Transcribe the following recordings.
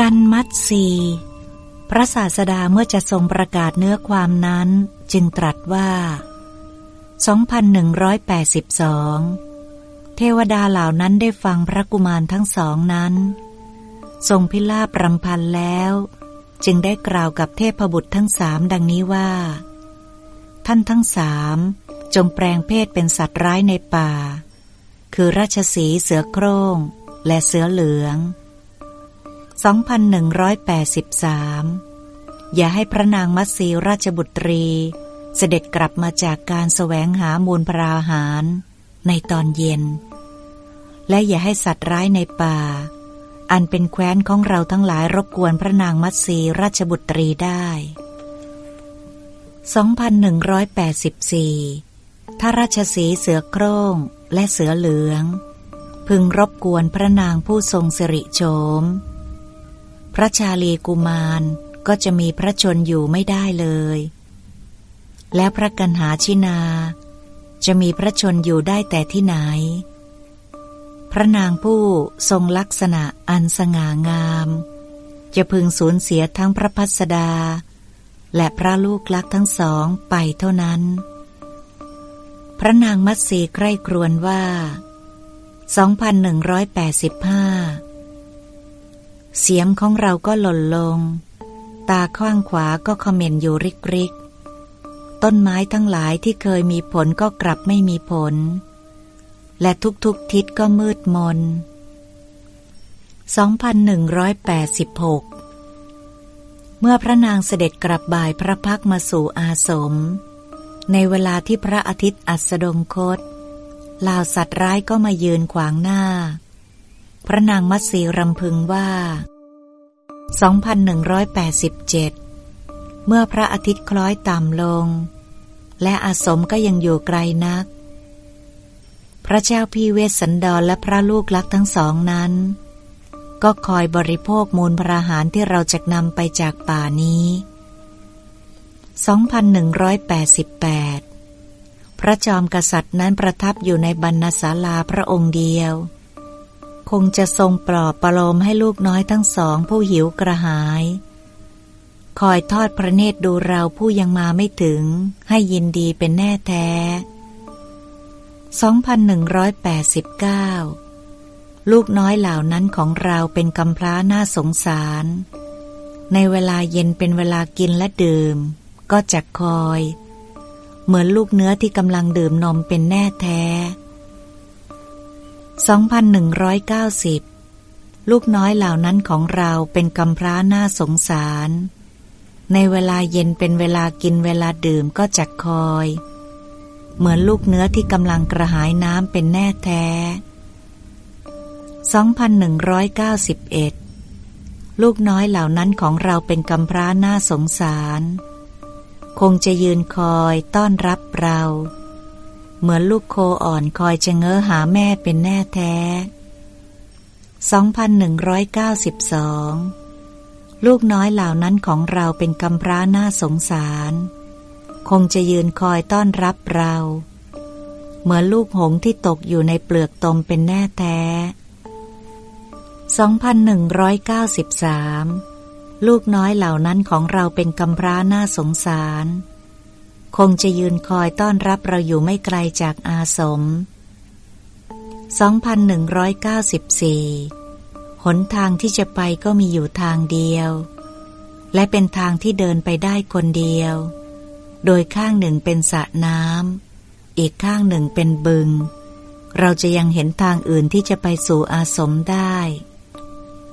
กันมัตสีพระศาสดาเมื่อจะทรงประกาศเนื้อความนั้น จึงตรัสว่า 2182 เทวดาเหล่านั้นได้ฟังพระกุมารทั้งสองนั้น ทรงพิลาบรำพันแล้ว จึงได้กล่าวกับเทพบุตรทั้งสามดังนี้ว่า ท่านทั้งสามจงแปลงเพศเป็นสัตว์ร้ายในป่า คือราชสีเสือโคร่งและเสือเหลือง 2183 อย่าให้พระนางมัตสีราชบุตรี เสด็จกลับมาจากการแสวงหามูลปราหารในตอนเย็น และอย่าให้สัตว์ร้ายในป่า อันเป็นแคว้นของเราทั้งหลายรบกวนพระนางมัตสีราชบุตรีได้ 2184 ถ้าราชสีเสือโคร่งและเสือเหลือง พึงรบกวนพระนางผู้ทรงสิริโฉม พระชาลีกุมารก็จะมีพระชนอยู่ไม่ได้เลย และพระกันหาชินา จะมีพระชนอยู่ได้แต่ที่ไหน พระนางผู้ทรงลักษณะอันสง่างาม จะพึงสูญเสียทั้งพระพัสดา และพระลูกลักทั้งสองไปเท่านั้น พระนางมัตสีใคร่ครวญว่า 2185 เสียมของเราก็หล่นลง ตาข้างขวาก็คอมเมนอยู่ริกริก ต้นไม้ทั้งหลายที่เคยมีผลก็กลับไม่มีผล และทุกๆทิศก็มืดมน 2186 เมื่อพระนางเสด็จกลับบ่ายพระพักมาสู่อาสม ในเวลาที่พระอาทิตย์อัสดงคตลาวสัตว์ร้ายก็มายืนขวางหน้า พระนางมัตสีรำพึงว่า 2187 เมื่อพระอาทิตย์คล้อยต่ำลง และอาสมก็ยังอยู่ไกลนัก พระเจ้าพี่เวสสันดรและพระลูกลักทั้งสองนั้น ก็คอยบริโภคมูลพระหารที่เราจะนำไปจากป่านี้ 2188 พระจอมกษัตริย์นั้นประทับอยู่ในบรรณศาลาพระองค์เดียว งจะทรงปลอบประโลมให้ลูกน้อยทั้งสองผู้หิวกระหาย คอยทอดพระเนตรดูเราผู้ยังมาไม่ถึง ให้ยินดีเป็นแน่แท้ 2189 ลูกน้อยเหล่านั้นของเราเป็นกำพร้าน่าสงสาร ในเวลาเย็นเป็นเวลากินและดื่ม ก็จะคอย เหมือนลูกเนื้อที่กำลังดื่มนมเป็นแน่แท้ 2,190 ลูกน้อยเหล่านั้นของเราเป็นกำพร้าหน้าสงสาร ในเวลาเย็นเป็นเวลากินเวลาดื่มก็จักคอย เหมือนลูกเนื้อที่กำลังกระหายน้ำเป็นแน่แท้ 2,191 ลูกน้อยเหล่านั้นของเราเป็นกำพร้าหน้าสงสาร คงจะยืนคอยต้อนรับเรา เหมือนลูกโคอ่อนคอยจะเง้อหาแม่เป็นแน่แท้ 2192 ลูกน้อยเหล่านั้นของเราเป็นกำพร้าน้าสงสาร คงจะยืนคอยต้อนรับเรา เหมือนลูกหงที่ตกอยู่ในเปลือกตมเป็นแน่แท้ 2193 ลูกน้อยเหล่านั้นของเราเป็นกำพร้าน้าสงสาร คงจะยืนคอยต้อนรับเราอยู่ไม่ไกลจากอาสม 2194 หนทางที่จะไปก็มีอยู่ทางเดียว และเป็นทางที่เดินไปได้คนเดียว โดยข้างหนึ่งเป็นสระน้ำ อีกข้างหนึ่งเป็นบึง เราจะยังเห็นทางอื่นที่จะไปสู่อาสมได้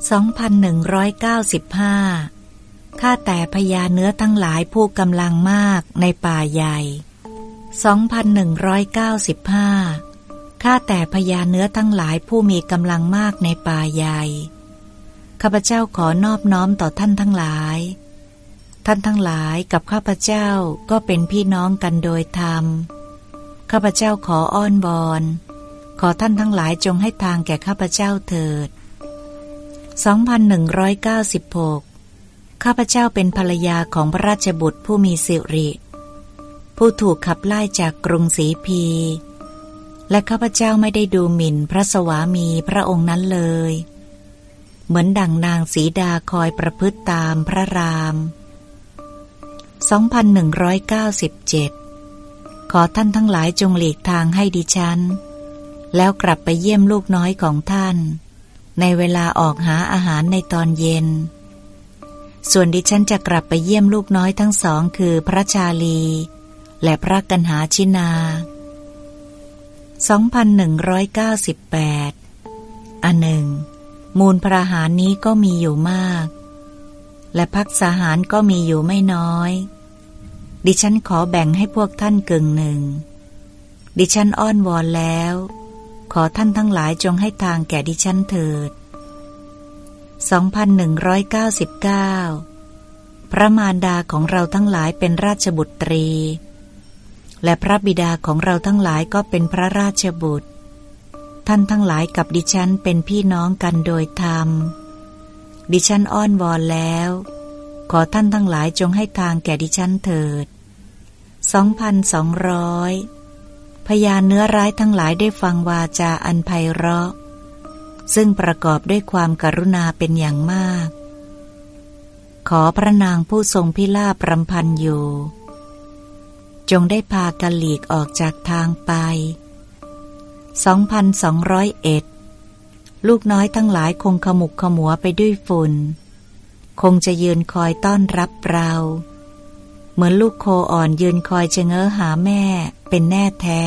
2195 ข้าแต่พญาเนื้อทั้งหลายผู้กำลังมากในป่าใหญ่ 2,195 ข้าแต่พญาเนื้อทั้งหลายผู้มีกำลังมากในป่าใหญ่ ข้าพเจ้าขอนอบน้อมต่อท่านทั้งหลาย ท่านทั้งหลายกับข้าพเจ้าก็เป็นพี่น้องกันโดยธรรม ข้าพเจ้าขออ้อนบอนขอท่านทั้งหลายจงให้ทางแก่ข้าพเจ้าเถิด 2196 ข้าพเจ้าเป็นภรรยาของพระราชบุตรผู้มีสิริ ผู้ถูกขับไล่จากกรุงศรีพี และข้าพเจ้าไม่ได้ดูหมิ่นพระสวามีพระองค์นั้นเลย เหมือนดั่งนางสีดาคอยประพฤติตามพระราม 2197 ขอท่านทั้งหลายจงหลีกทางให้ดิฉัน แล้วกลับไปเยี่ยมลูกน้อยของท่าน ในเวลาออกหาอาหารในตอนเย็น ส่วนดิฉันจะกลับไปเยี่ยมลูกน้อยทั้งสองคือพระชาลี และพระกันหาชินา 2198 อันหนึ่ง มูลพระหารนี้ก็มีอยู่มาก และพักสาหารก็มีอยู่ไม่น้อย ดิฉันขอแบ่งให้พวกท่านกึ่งหนึ่ง ดิฉันอ้อนวอนแล้ว ขอท่านทั้งหลายจงให้ทางแก่ดิฉันเถิด 2199 พระมารดาของเราทั้งหลายเป็นราชบุตรี และพระบิดาของเราทั้งหลายก็เป็นพระราชบุตร ท่านทั้งหลายกับดิฉันเป็นพี่น้องกันโดยธรรม ดิฉันอ้อนวอนแล้ว ขอท่านทั้งหลายจงให้ทางแก่ดิฉันเถิด 2,200 พยานเนื้อร้ายทั้งหลายได้ฟังวาจาอันไพเราะ ซึ่งประกอบด้วยความกรุณาเป็นอย่างมาก ขอพระนางผู้ทรงพิลาบรำพันอยู่ จงได้พากันหลีกออกจากทางไป 2,201 ลูกน้อยทั้งหลายคงขมุกขมัวไปด้วยฝุ่น คงจะยืนคอยต้อนรับเรา เหมือนลูกโคอ่อนยืนคอยจะเง้อหาแม่เป็นแน่แท้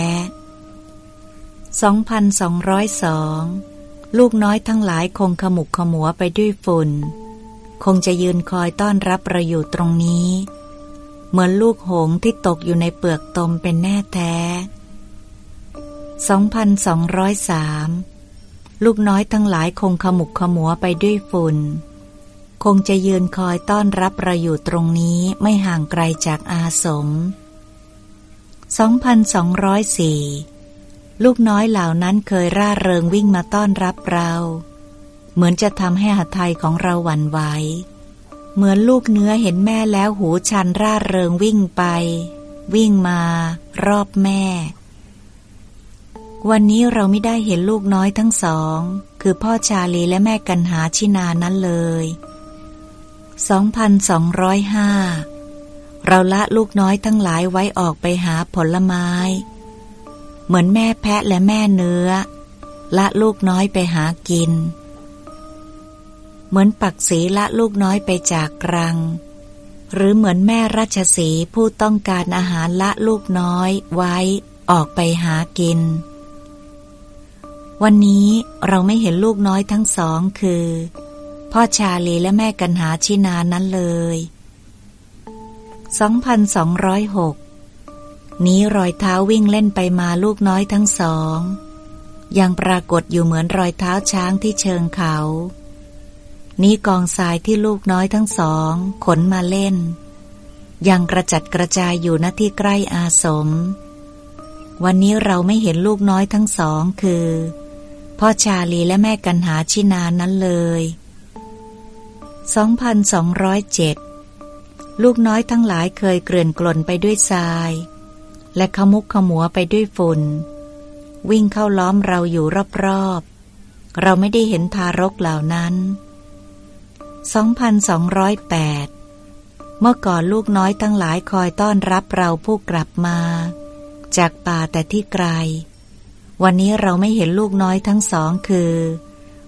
2,202 ลูกน้อยทั้งหลายคงขมุกขมัวไปด้วยฝุ่น คงจะยืนคอยต้อนรับเราอยู่ตรงนี้ เหมือนลูกหงส์ที่ตกอยู่ในเปลือกตมเป็นแน่แท้ 2,203 ลูกน้อยทั้งหลายคงขมุกขมัวไปด้วยฝุ่น คงจะยืนคอยต้อนรับเราอยู่ตรงนี้ไม่ห่างไกลจากอาสม 2,204 ลูกน้อยเหล่านั้นเคยร่าเริงวิ่งมาต้อนรับเรา เหมือนจะทำให้หัตถยของเราหวั่นไหว เหมือนลูกเนื้อเห็นแม่แล้วหูชันร่าเริงวิ่งไป วิ่งมา รอบแม่ วันนี้เราไม่ได้เห็นลูกน้อยทั้งสอง คือพ่อชาลีและแม่กันหาชินานั้นเลย 2,205 เราละลูกน้อยทั้งหลายไว้ออกไปหาผลไม้ เหมือนแม่แพะและแม่เนื้อ ละลูกน้อยไปหากิน เหมือนปักสีละลูกน้อยไปจากกรัง หรือเหมือนแม่ราชสีผู้ต้องการอาหารละลูกน้อยไว้ออกไปหากิน วันนี้เราไม่เห็นลูกน้อยทั้งสองคือ พ่อชาลีและแม่กันหาชินานั้นเลย 2,206 นี้รอยเท้าวิ่งเล่นไปมาลูกน้อยทั้งสอง ยังปรากฏอยู่เหมือนรอยเท้าช้างที่เชิงเขา นี้กองทรายที่ลูกน้อยทั้งสอง ขนมาเล่น ยังกระจัดกระจายอยู่ณที่ใกล้อาสม วันนี้เราไม่เห็นลูกน้อยทั้งสองคือ พ่อชาลีและแม่กันหาชินานั้นเลย 2,207 ลูกน้อยทั้งหลายเคยเกลื่อนกลนไปด้วยทราย และขมุกขมัวไปด้วยฝุ่น วิ่งเข้าล้อมเราอยู่รอบๆ เราไม่ได้เห็นทารกเหล่านั้น 2,208 เมื่อก่อนลูกน้อยทั้งหลายคอยต้อนรับเราผู้กลับมา จากป่าแต่ที่ไกล วันนี้เราไม่เห็นลูกน้อยทั้งสองคือ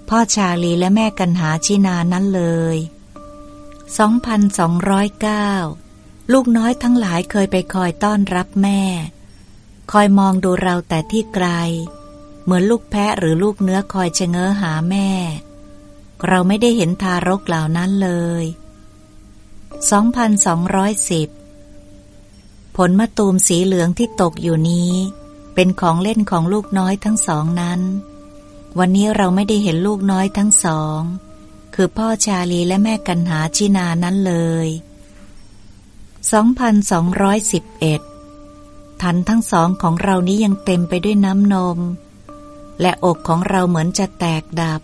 พ่อชาลีและแม่กันหาชินานั้นเลย 2,209 ลูกน้อยทั้งหลายเคยไปคอยต้อนรับแม่ คอยมองดูเราแต่ที่ไกล เหมือนลูกแพะหรือลูกเนื้อคอยชะเง้อหาแม่ เราไม่ได้เห็นทารกเหล่านั้นเลย 2,210 ผลมะตูมสีเหลืองที่ตกอยู่นี้ เป็นของเล่นของลูกน้อยทั้งสองนั้น วันนี้เราไม่ได้เห็นลูกน้อยทั้งสอง คือพ่อชาลีและแม่กันหาชินานั้นเลย 2,211 ทันทั้งสองของเรานี้ยังเต็มไปด้วยน้ำนม และอกของเราเหมือนจะแตกดับ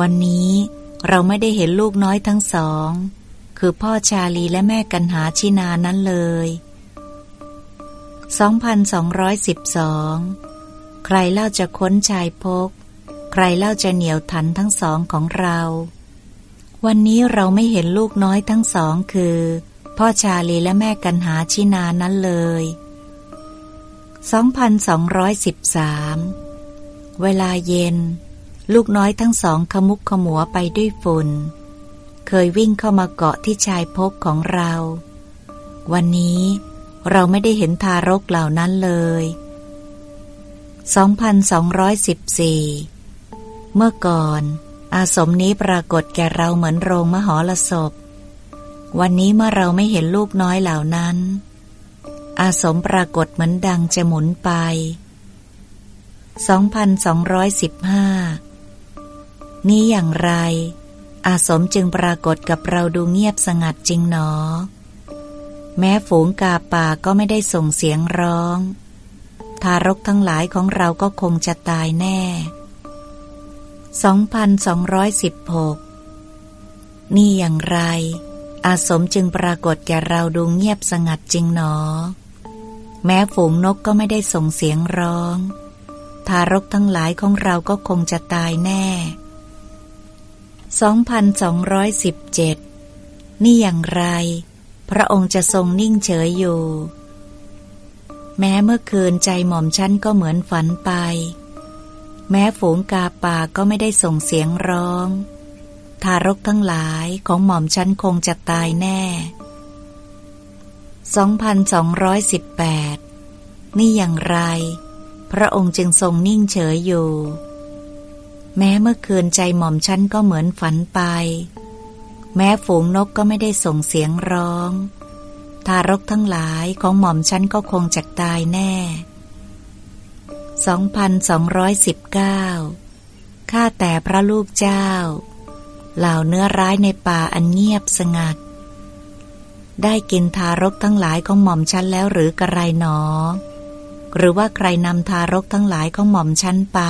วันนี้เราไม่ได้เห็นลูกน้อยทั้งสอง คือพ่อชาลีและแม่กันหาชินานั้นเลย 2,212 ใครเล่าจะค้นชายพก ใครเล่าจะเหนียวทันทั้งสองของเรา วันนี้เราไม่เห็นลูกน้อยทั้งสองคือ พ่อชาลีและแม่กันหาชินานั้นเลย 2213 เวลาเย็น ลูกน้อยทั้งสองขมุกขมัวไปด้วยฝุ่น เคยวิ่งเข้ามาเกาะที่ชายพกของเรา วันนี้เราไม่ได้เห็นทารกเหล่านั้นเลย 2214 เมื่อก่อน อาสมนี้ปรากฏแก่เราเหมือนโรงมหรสพ วันนี้เมื่อเราไม่เห็นลูกน้อยเหล่านั้น อาสมปรากฏเหมือนดังจะหมุนไป 2215 นี้อย่างไร อาสมจึงปรากฏกับเราดูเงียบสงัดจริงหนอ แม้ฝูงกาป่าก็ไม่ได้ส่งเสียงร้อง ทารกทั้งหลายของเราก็คงจะตายแน่ 2216 นี่อย่างไร อาสมจึงปรากฏแก่เราดูเงียบสงัดจริงหนอ แม้ฝูงนกก็ไม่ได้ส่งเสียงร้อง ทารกทั้งหลายของเราก็คงจะตายแน่ 2217 นี่อย่างไร พระองค์จะทรงนิ่งเฉยอยู่ แม้เมื่อคืนใจหม่อมชั้นก็เหมือนฝันไป แม้ฝูงกาป่าก็ไม่ได้ส่งเสียงร้อง ทารกทั้งหลายของหม่อมชั้นคงจะตายแน่ 2218 นี่อย่างไร พระองค์จึงทรงนิ่งเฉยอยู่ แม้เมื่อคืนใจหม่อมชั้นก็เหมือนฝันไป แม้ฝูงนกก็ไม่ได้ส่งเสียงร้อง ทารกทั้งหลายของหม่อมชั้นก็คงจะตายแน่ 2219ข้าแต่พระลูกเจ้า เหล่าเนื้อร้ายในป่าอันเงียบสงัด ได้กินทารกทั้งหลายของหม่อมชั้นแล้วหรือกระไรหนอ หรือว่าใครนำทารกทั้งหลายของหม่อมชั้นไป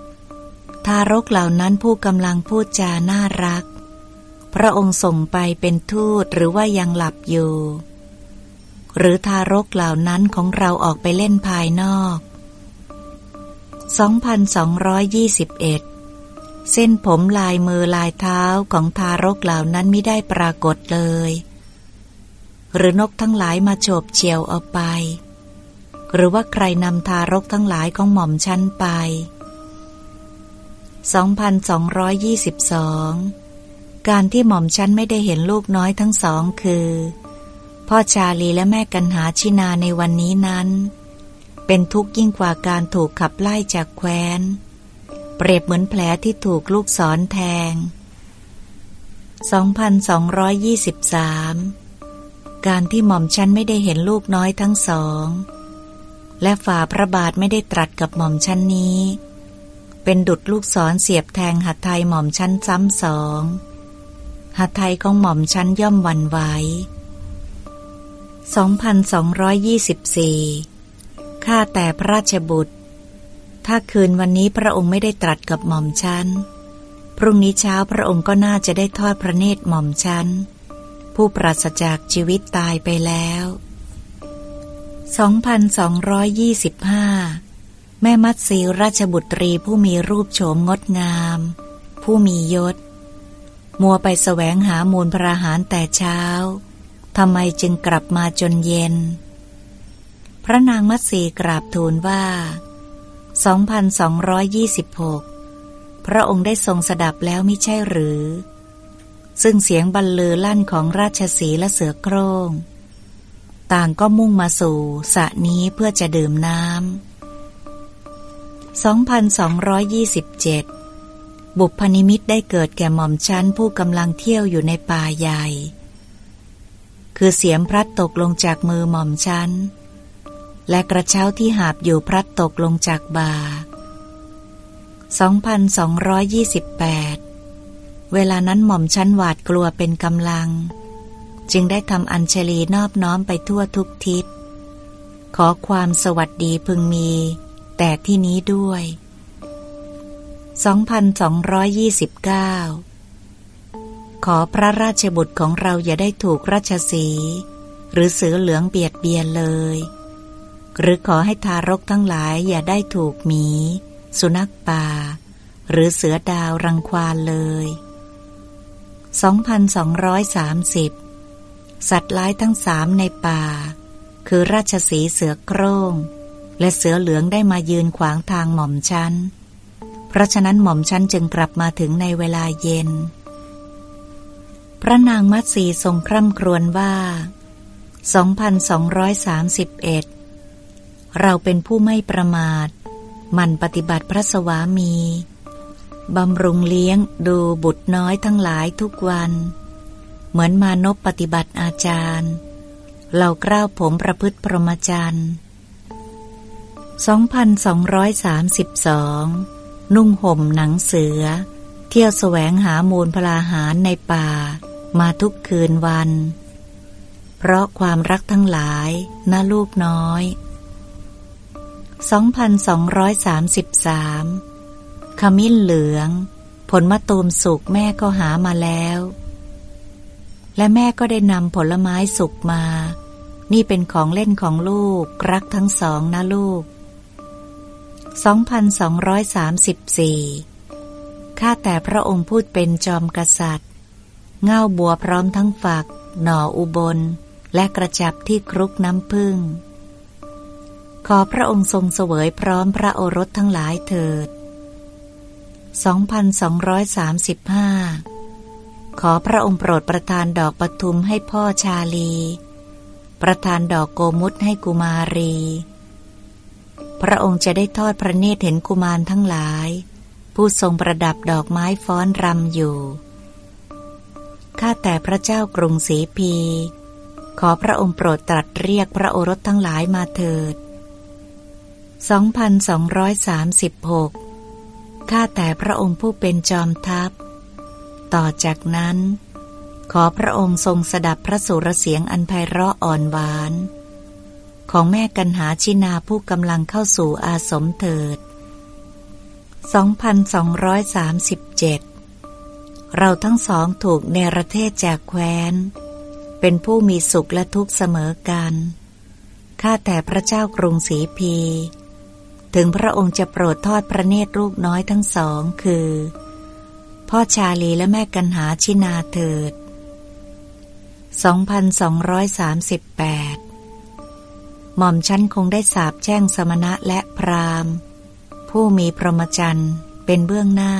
2220 ทารกเหล่านั้นผู้กำลังพูดจาน่ารัก พระองค์ส่งไปเป็นทูตหรือว่ายังหลับอยู่ หรือทารกเหล่านั้นของเราออกไปเล่นภายนอก 2221 เส้นผมลายมือลายเท้าของทารกเหล่านั้นไม่ได้ปรากฏเลย หรือนกทั้งหลายมาโฉบเฉียวเอาไป หรือว่าใครนำทารกทั้งหลายของหม่อมชั้นไป 2222 การที่หม่อมชั้นไม่ได้เห็นลูกน้อยทั้งสองคือ พ่อชาลีและแม่กันหาชินาในวันนี้นั้น เป็นทุกข์ยิ่งกว่าการถูกขับไล่จากแคว้น เปรียบเหมือนแผลที่ถูกลูกศรแทง 2223 การที่หม่อมชั้นไม่ได้เห็นลูกน้อยทั้งสอง และฝ่าพระบาทไม่ได้ตรัสกับหม่อมชั้นนี้ เป็นดุดลูกศรเสียบแทงหัตถยหม่อมชั้นซ้ำสองหัตถยของหม่อมชั้นย่อมวันไหว2224 ข้าแต่พระราชบุตร ถ้าคืนวันนี้พระองค์ไม่ได้ตรัสกับหม่อมชัน พรุ่งนี้เช้าพระองค์ก็น่าจะได้ทอดพระเนตรหม่อมชัน ผู้ปราศจากชีวิตตายไปแล้ว 2225 แม่มัตสีราชบุตรีผู้มีรูปโฉมงดงาม ผู้มียศ มัวไปแสวงหามูลพระหารแต่เช้าทำไมจึงกลับมาจนเย็น ระนางมัตสีกราบทูลว่า 2226 พระองค์ได้ทรงสดับแล้วมิใช่หรือ ซึ่งเสียงบรรลือลั่นของราชสีและเสือโครง่ง ต่างก็มุ่งมาสู่สระนี้เพื่อจะดื่มน้ำ2227 บุพนิมิตได้เกิดแก่หม่อมชั้นผู้กำลังเที่ยวอยู่ในป่าใหญ่ คือเสียมพลัดตกลงจากมือหม่อมชั้น และกระเช้าที่หาบอยู่พลัดตกลงจากบ่า 2228 เวลานั้นหม่อมชั้นหวาดกลัวเป็นกำลัง จึงได้ทำอัญชลีนอบน้อมไปทั่วทุกทิศ ขอความสวัสดีพึงมี แต่ที่นี้ด้วย 2229 ขอพระราชบุตรของเราอย่าได้ถูกราชสี หรือเสือเหลืองเบียดเบียนเลย หรือขอให้ทารกทั้งหลายอย่าได้ถูกหมี สุนัขป่า หรือเสือดาวรังควานเลย 2,230 สัตว์ร้ายทั้งสามในป่า คือราชสีเสือโคร่ง และเสือเหลืองได้มายืนขวางทางหม่อมชันเพราะฉะนั้นหม่อมชันจึงกลับมาถึงในเวลาเย็น พระนางมัตสีทรงคร่ำครวญว่า 2,231 เราเป็นผู้ไม่ประมาท มันปฏิบัติพระสวามี บำรุงเลี้ยงดูบุตรน้อยทั้งหลายทุกวัน เหมือนมานพปฏิบัติอาจารย์ เรากล้าวผมประพฤติพรหมจรรย์ 2,232 นุ่งห่มหนังเสือ เที่ยวแสวงหามูลพลาหารในป่า มาทุกคืนวัน เพราะความรักทั้งหลายน่าลูกน้อย 2,233 ขมิ้นเหลือง ผลมะตูมสุกแม่ก็หามาแล้ว และแม่ก็ได้นำผลไม้สุกมา นี่เป็นของเล่นของลูก รักทั้งสองนะลูก 2234 ข้าแต่พระองค์พูดเป็นจอมกษัตริย์ เง่าบัวพร้อมทั้งฝัก หน่ออุบล และกระจับที่ครุกน้ำพึ่ง ขอพระองค์ทรงเสวยพร้อมพระโอรสทั้งหลายเถิด 2235 ขอพระองค์โปรดประทานดอกปทุมให้พ่อชาลี ประทานดอกโกมุตให้กุมารี พระองค์จะได้ทอดพระเนตรเห็นกุมารทั้งหลาย ผู้ทรงประดับดอกไม้ฟ้อนรำอยู่ ข้าแต่พระเจ้ากรุงศรีพี ขอพระองค์โปรดตรัสเรียกพระโอรสทั้งหลายมาเถิด 2236 ข้าแต่พระองค์ผู้เป็นจอมทัพ ต่อจากนั้น ขอพระองค์ทรงสดับพระสุรเสียงอันไพเราะอ่อนหวาน ของแม่กันหาชินาผู้กำลังเข้าสู่อาสมเถิด 2237 เราทั้งสองถูกเนรเทศจากแคว้น เป็นผู้มีสุขและทุกข์เสมอกัน ข้าแต่พระเจ้ากรุงศรีพี ถึงพระองค์จะโปรดทอดพระเนตรลูกน้อยทั้งสองคือ พ่อชาลีและแม่กันหาชินาเถิด 2238 หม่อมชั้นคงได้สาบแช่งสมณะและพราหมณ์ ผู้มีพรหมจรรย์เป็นเบื้องหน้า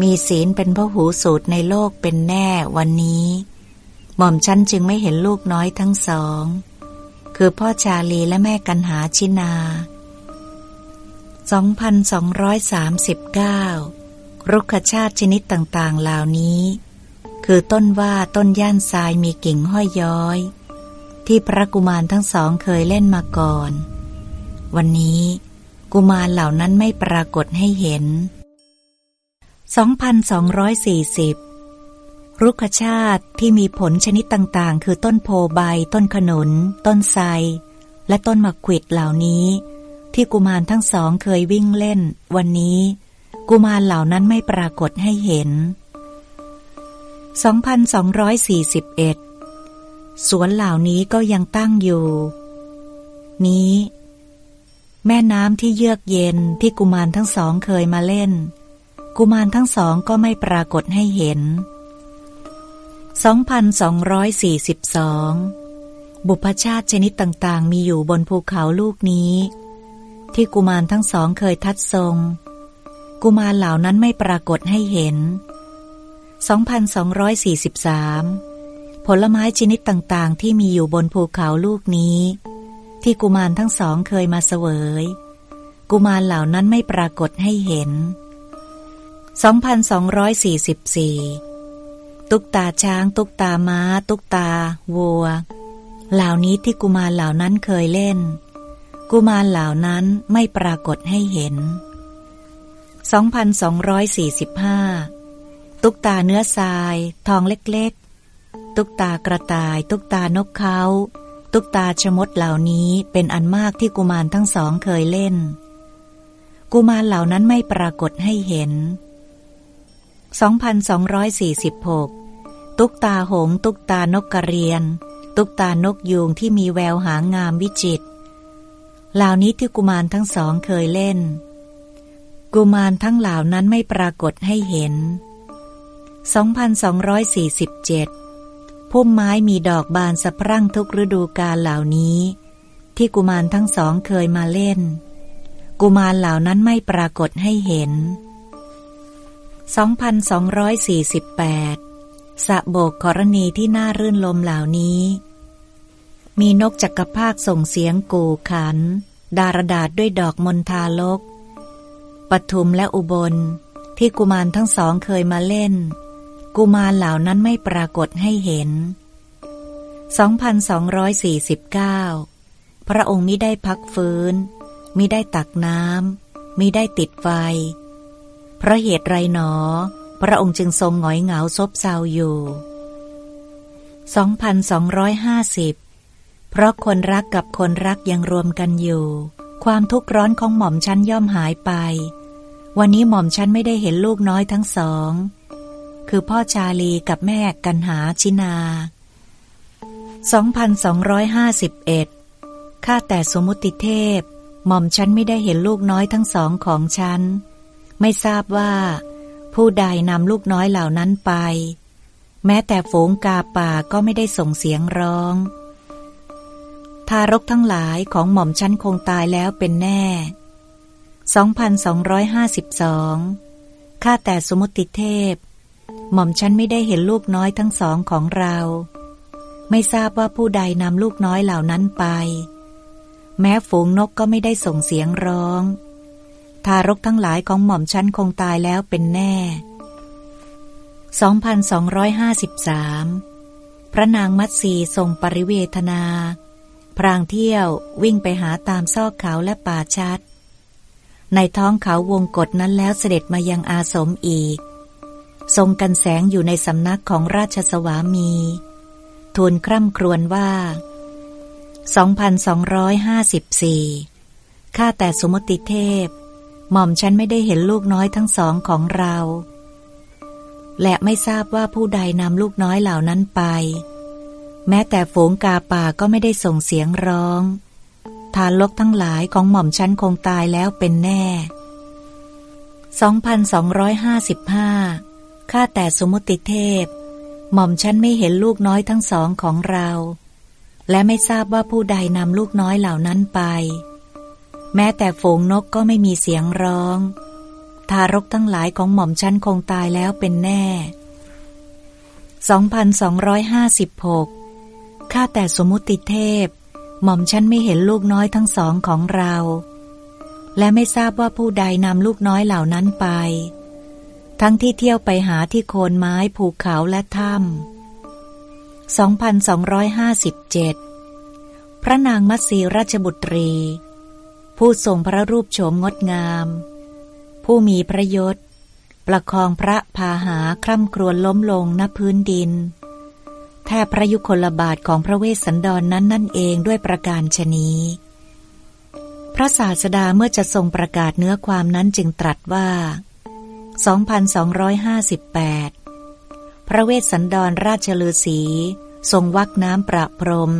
มีศีลเป็นพระหูสูตรในโลกเป็นแน่วันนี้ หม่อมชั้นจึงไม่เห็นลูกน้อยทั้งสอง คือพ่อชาลีและแม่กันหาชินา 2239 รุกขชาติชนิดต่างๆ เหล่านี้ คือต้นว่าต้นย่านทรายมีกิ่งห้อยย้อย ที่พระกุมารทั้งสองเคยเล่นมาก่อน วันนี้กุมารเหล่านั้นไม่ปรากฏให้เห็น 2,240 รุกขชาติที่มีผลชนิดต่างๆ คือต้นโพใบ ต้นขนุน ต้นไทรและต้นมะขวิดเหล่านี้ ที่กุมารทั้งสองเคยวิ่งเล่น วันนี้ กุมารเหล่านั้นไม่ปรากฏให้เห็น 2,241 สวนเหล่านี้ก็ยังตั้งอยู่ นี้ แม่น้ำที่เยือกเย็นที่กุมารทั้งสองเคยมาเล่น กุมารทั้งสองก็ไม่ปรากฏให้เห็น 2,242บุพชาติชนิดต่างๆ มีอยู่บนภูเขาลูกนี้ ที่กุมารทั้งสองเคยทัดทรง กุมารเหล่านั้นไม่ปรากฏให้เห็น 2,243 ผลไม้ชนิดต่างๆ ที่มีอยู่บนภูเขาลูกนี้ ที่กุมารทั้งสองเคยมาเสวย กุมารเหล่านั้นไม่ปรากฏให้เห็น 2244 ตุกตาช้าง ตุกตาม้า ตุกตา วัว เหล่านี้ที่กุมารเหล่านั้นเคยเล่น กุมารเหล่านั้นไม่ปรากฏให้เห็น 2245 ตุกตาเนื้อทราย ทองเล็กๆ ตุ๊กตากระต่าย ตุ๊กตานกเขาตุ๊กตาชมดเหล่านี้เป็นอันมากที่กุมารทั้งสองเคยเล่น กุมารเหล่านั้นไม่ปรากฏให้เห็น 2246 ตุ๊กตาหง ตุ๊กตานกกระเรียน ตุ๊กตานกยูงที่มีแววหางงามวิจิตร เหล่านี้ที่กุมารทั้งสองเคยเล่น กุมารทั้งเหล่านั้นไม่ปรากฏให้เห็น 2247 พุ่มไม้มีดอกบานสะพรั่งทุกฤดูกาลเหล่านี้ ที่กุมารทั้งสองเคยมาเล่น กุมารเหล่านั้นไม่ปรากฏให้เห็น 2248 สะโบกกรณีที่น่ารื่นลมเหล่านี้มีนกจักรพากส่งเสียงกูขัน ดารดาษด้วยดอกมณฑาลก ปทุมและอุบล ที่กุมารทั้งสองเคยมาเล่น กุมารเหล่านั้นไม่ปรากฏให้เห็น 2249 พระองค์มิได้พักฟื้น มิได้ตักน้ำมิได้ติดไฟ เพราะเหตุไรหนอ พระองค์จึงทรงหงอยเหงาซบเซาอยู่ 2250 เพราะคนรักกับคนรักยังรวมกันอยู่ ความทุกข์ร้อนของหม่อมชั้นย่อมหายไป วันนี้หม่อมชั้นไม่ได้เห็นลูกน้อยทั้งสอง คือพ่อชาลีกับแม่กันหาชินา 2251 ข้าแต่สมุติเทพ หม่อมฉันไม่ได้เห็นลูกน้อยทั้งสองของฉัน ไม่ทราบว่า ผู้ใดนำลูกน้อยเหล่านั้นไป แม้แต่ฝูงกาป่าก็ไม่ได้ส่งเสียงร้อง ทารกทั้งหลายของหม่อมฉันคงตายแล้วเป็นแน่ 2252 ข้าแต่สมุติเทพ หม่อมฉันไม่ได้เห็นลูกน้อยทั้งสองของเรา ไม่ทราบว่าผู้ใดนำลูกน้อยเหล่านั้นไป แม้ฝูงนกก็ไม่ได้ส่งเสียงร้อง ทารกทั้งหลายของหม่อมฉันคงตายแล้วเป็นแน่ 2253 พระนางมัตสีทรงปริเวทนา พรางเที่ยววิ่งไปหาตามซอกเขาและป่าชัด ในท้องเขาวงกฏนั้นแล้วเสด็จมายังอาสมอีก ทรงกันแสงอยู่ในสำนักของราชสวามี ทูลคร่ำครวญว่า 2254 ข้าแต่สมมติเทพ หม่อมฉันไม่ได้เห็นลูกน้อยทั้งสองของเรา และไม่ทราบว่าผู้ใดนำลูกน้อยเหล่านั้นไป แม้แต่ฝูงกาป่าก็ไม่ได้ส่งเสียงร้อง ทานลกทั้งหลายของหม่อมฉันคงตายแล้วเป็นแน่ 2255 ข้าแต่สมมติเทพ หม่อมฉันไม่เห็นลูกน้อยทั้งสองของเรา และไม่ทราบว่าผู้ใดนำลูกน้อยเหล่านั้นไป แม้แต่ฝูงนกก็ไม่มีเสียงร้อง ทารกทั้งหลายของหม่อมฉันคงตายแล้วเป็นแน่2256 ข้าแต่สมมุติเทพ หม่อมฉันไม่เห็นลูกน้อยทั้งสองของเรา และไม่ทราบว่าผู้ใดนำลูกน้อยเหล่านั้นไป ทั้งที่เที่ยวไปหาที่โคนไม้ภูเขาและถ้ำ2257 พระนางมัตสีราชบุตรี ผู้ทรงพระรูปโฉมงดงาม ผู้มีพระยศ ประคองพระพาหาคร่ำครวญล้มลงณพื้นดิน แทบพระยุคลบาทของพระเวสสันดรนนั้นนั่นเองด้วยประการชนีพระศาสดาเมื่อจะทรงประกาศเนื้อความนั้นจึงตรัสว่า 2258 พระเวสสันดรราชฤาษีทรงวักน้ำประพรม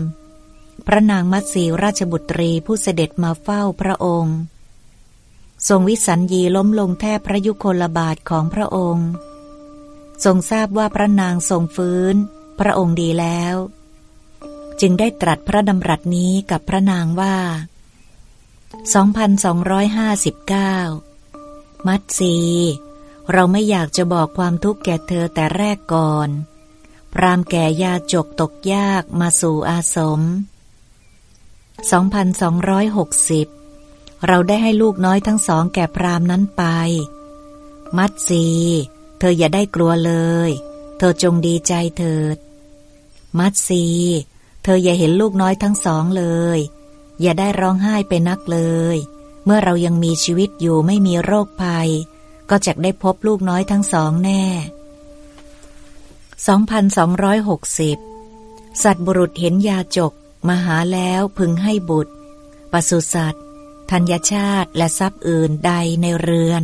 พระนางมัตสีราชบุตรีผู้เสด็จมาเฝ้าพระองค์ ทรงวิสัญญีล้มลงแทบพระยุคลบาทของพระองค์ ทรงทราบว่าพระนางทรงฟื้น พระองค์ดีแล้ว จึงได้ตรัสพระดำรัสนี้กับพระนางว่า 2259 มัตสี เราไม่อยากจะบอกความทุกข์แก่เธอแต่แรกก่อน พรามแก่ยาจกตกยากมาสู่อาสม 2260 เราได้ให้ลูกน้อยทั้งสองแก่พรามนั้นไป มัตสี เธออย่าได้กลัวเลย เธอจงดีใจเถิด มัตสีเธออย่าเห็นลูกน้อยทั้งสองเลย อย่าได้ร้องไห้ไปนักเลย เมื่อเรายังมีชีวิตอยู่ไม่มีโรคภัย ก็จะได้พบลูกน้อยทั้งสองแน่ 2260 สัตว์บุรุษเห็นยาจก มาหาแล้วพึงให้บุตรปศุสัตว์ธัญชาติและทรัพย์อื่นใดในเรือน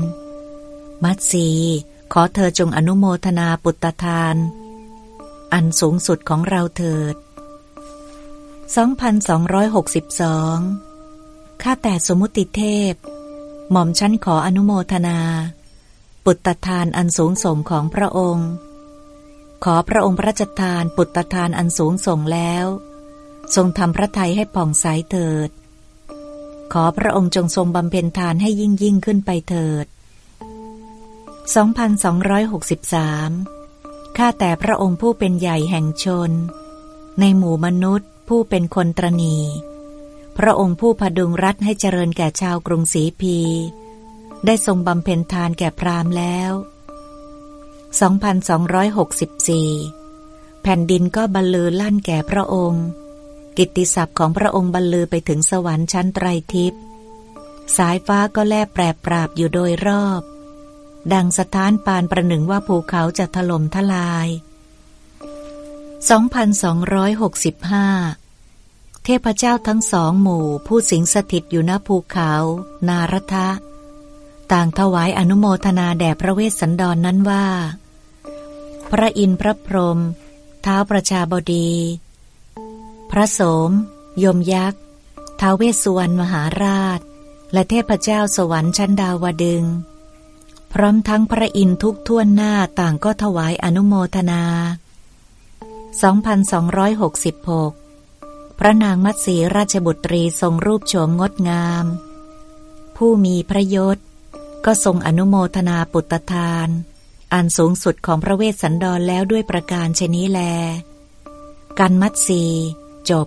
มัตสีขอเธอจงอนุโมทนาปุตตทาน อันสูงสุดของเราเถิด 2262 ข้าแต่สมุติเทพ หม่อมชั้นขออนุโมทนา ปุตตทานอันสูงส่งของพระองค์ ขอพระองค์พระราชทานปุตตทานอันสูงส่งแล้ว ทรงทำพระทัยให้ผ่องใสเถิด ขอพระองค์จงทรงบำเพ็ญทานให้ยิ่งยิ่งขึ้นไปเถิด 2263 ข้าแต่พระองค์ผู้เป็นใหญ่แห่งชน ในหมู่มนุษย์ผู้เป็นคนตรณี พระองค์ผู้พดุงรัฐให้เจริญแก่ชาวกรุงศรีพี ได้ทรงบำเพ็ญทานแก่พราหมณ์แล้ว 2264 แผ่นดินก็บรรลือลั่นแก่พระองค์ กิตติศัพท์ของพระองค์บรรลือไปถึงสวรรค์ชั้นไตรทิพย์สายฟ้าก็แลบแปรปราบอยู่โดยรอบ ดังสถานปานประหนึ่งว่าภูเขาจะถล่มทลาย 2265 เทพเจ้าทั้งสองหมู่ ผู้สิงสถิตอยู่ณภูเขา นารทะ ต่างถวายอนุโมทนาแด่พระเวสสันดรนนั้นว่า พระอินทร์พระพรหมเท้าประชาบดี พระโสม ยมยักษ์ท้าวเวสสุวรรณมหาราช และเทพเจ้าสวรรค์ชั้นดาวดึง พร้อมทั้งพระอินทุกท่วนหน้าต่างก็ถวายอนุโมทนา 2266 พระนางมัตสีราชบุตรีทรงรูปโฉมงดงาม ผู้มีพระยศ ก็ทรงอนุโมทนาปุตตทาน อันสูงสุดของพระเวสสันดรแล้วด้วยประการชนี้แล กันมัตสีจบ